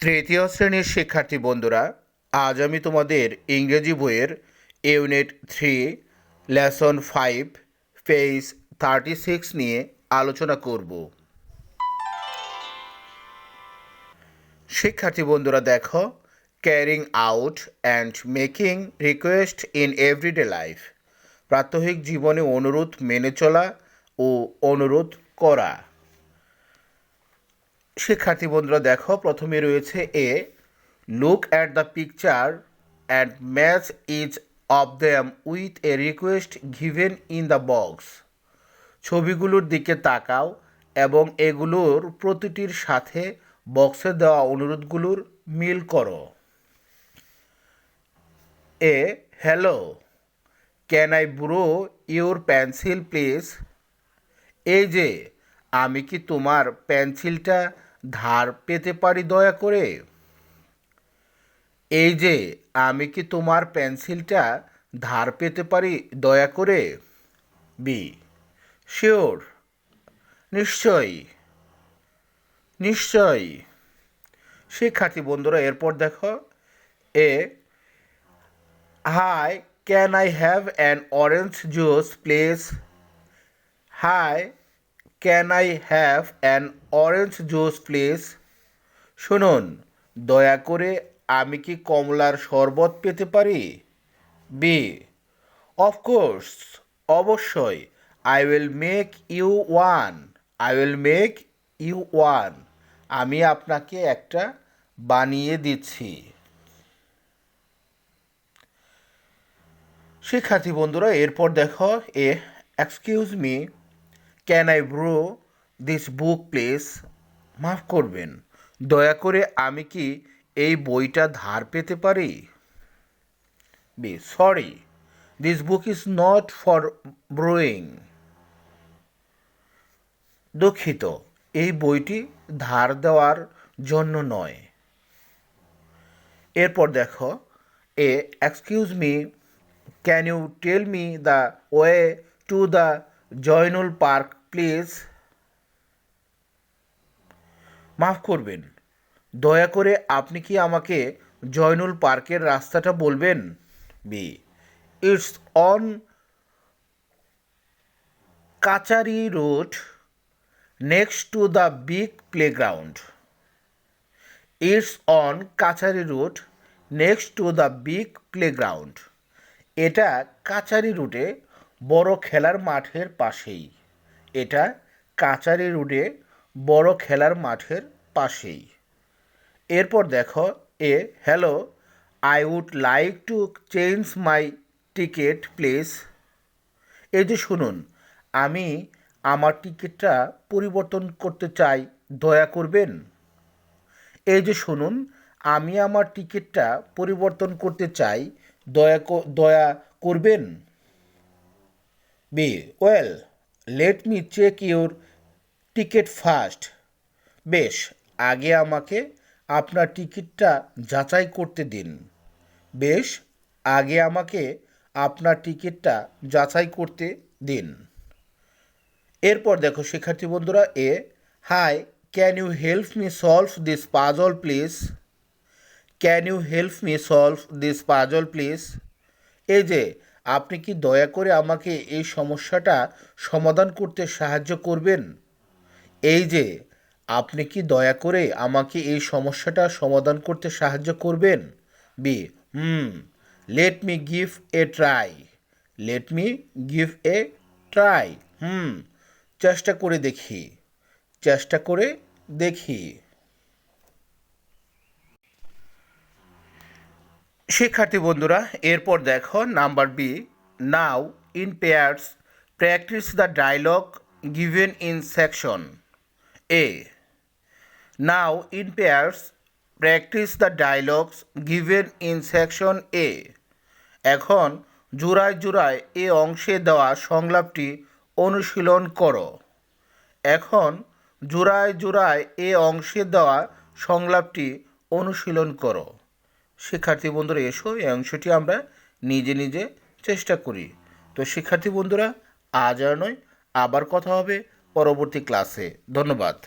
তৃতীয় শ্রেণির শিক্ষার্থী বন্ধুরা, আজ আমি তোমাদের ইংরেজি বইয়ের unit three, lesson five page thirty six নিয়ে আলোচনা করব। শিক্ষার্থী বন্ধুরা, দেখো, carrying out and making request in everyday life, প্রাত্যহিক জীবনে অনুরোধ মেনে চলা ও অনুরোধ করা। শিক্ষার্থী বন্ধুরা দেখো, প্রথমে রয়েছে a look at the picture and match each of them with a request given in the box ছবিগুলোর দিকে তাকাও এবং এগুলোর প্রতিটির সাথে বক্সে দেওয়া অনুরোধগুলোর মিল করো। A hello can I borrow your pencil please এই যে আমি কি তোমার পেন্সিলটা ধার পেতে পারি দয়া করে? এই যে, আমি কি তোমার পেন্সিলটা ধার পেতে পারি দয়া করে? B, sure. নিশ্চয়ই। নিশ্চয়ই। শিক্ষার্থী বন্ধুরা, এরপর দেখো। A, hi, can I have an orange juice, please? Hi can I have an orange juice please শুনুন, দয়া করে আমি কি কমলার শরবত পেতে পারি? বি অফকোর্স অবশ্যই। I will make you one I will make you one আমি আপনাকে একটা বানিয়ে দিচ্ছি। শিক্ষার্থী বন্ধুরা, এরপর দেখো, A excuse me can I borrow this book please মাফ করবেন। দয়া করে আমি কি এই বইটা ধার পেতে পারি? B sorry this book is not for borrowing দুঃখিত, এই বইটি ধার দেওয়ার জন্য নয়। এরপর দেখো, A excuse me can you tell me the way to the Zainul park please. মাফ করবেন। দয়া করে আপনি কি আমাকে জয়নুল পার্কের রাস্তাটা বলবেন? B it's on Kachari road next to the big playground it's on Kachari road next to the big playground এটা কাচারি রুটে বড় খেলার মাঠের পাশেই। এটা কাচারি রুটে বড় খেলার মাঠের পাশেই। এরপর দেখো A, hello I would like to change my ticket please এই যে শুনুন, আমি আমার টিকিটটা পরিবর্তন করতে চাই, দয়া করবেন? এই যে শুনুন, আমি আমার টিকিটটা পরিবর্তন করতে চাই, দয়া দয়া করবেন? B well let me check your ticket first বেশ, আগে আমাকে আপনার টিকিটটা যাচাই করতে দিন। বেশ, আগে আমাকে আপনার টিকিটটা যাচাই করতে দিন। এরপর দেখো, শিক্ষার্থী বন্ধুরা, A, hi can you help me solve this puzzle please can you help me solve this puzzle please এই যে আপনি কি দয়া করে আমাকে এই সমস্যাটা সমাধান করতে সাহায্য করবেন? এই যে, আপনি কি দয়া করে আমাকে এই সমস্যাটা সমাধান করতে সাহায্য করবেন? B hmm let me give a try let me give a try hmm, চেষ্টা করে দেখি। চেষ্টা করে দেখি। শিক্ষার্থী বন্ধুরা, এরপর দেখো number B now in pairs practise the dialogue given in section A now in pairs practise the dialogues given in section A এখন জোড়ায় জোড়ায় এ অংশে দেওয়া সংলাপটি অনুশীলন করো। এখন জোড়ায় জোড়ায় এ অংশে দেওয়া সংলাপটি অনুশীলন করো। শিক্ষার্থী বন্ধুরা, এসো, এই অংশটি আমরা নিজে নিজে চেষ্টা করি। তো শিক্ষার্থী বন্ধুরা, আজ আর নয়, আবার কথা হবে পরবর্তী ক্লাসে। ধন্যবাদ।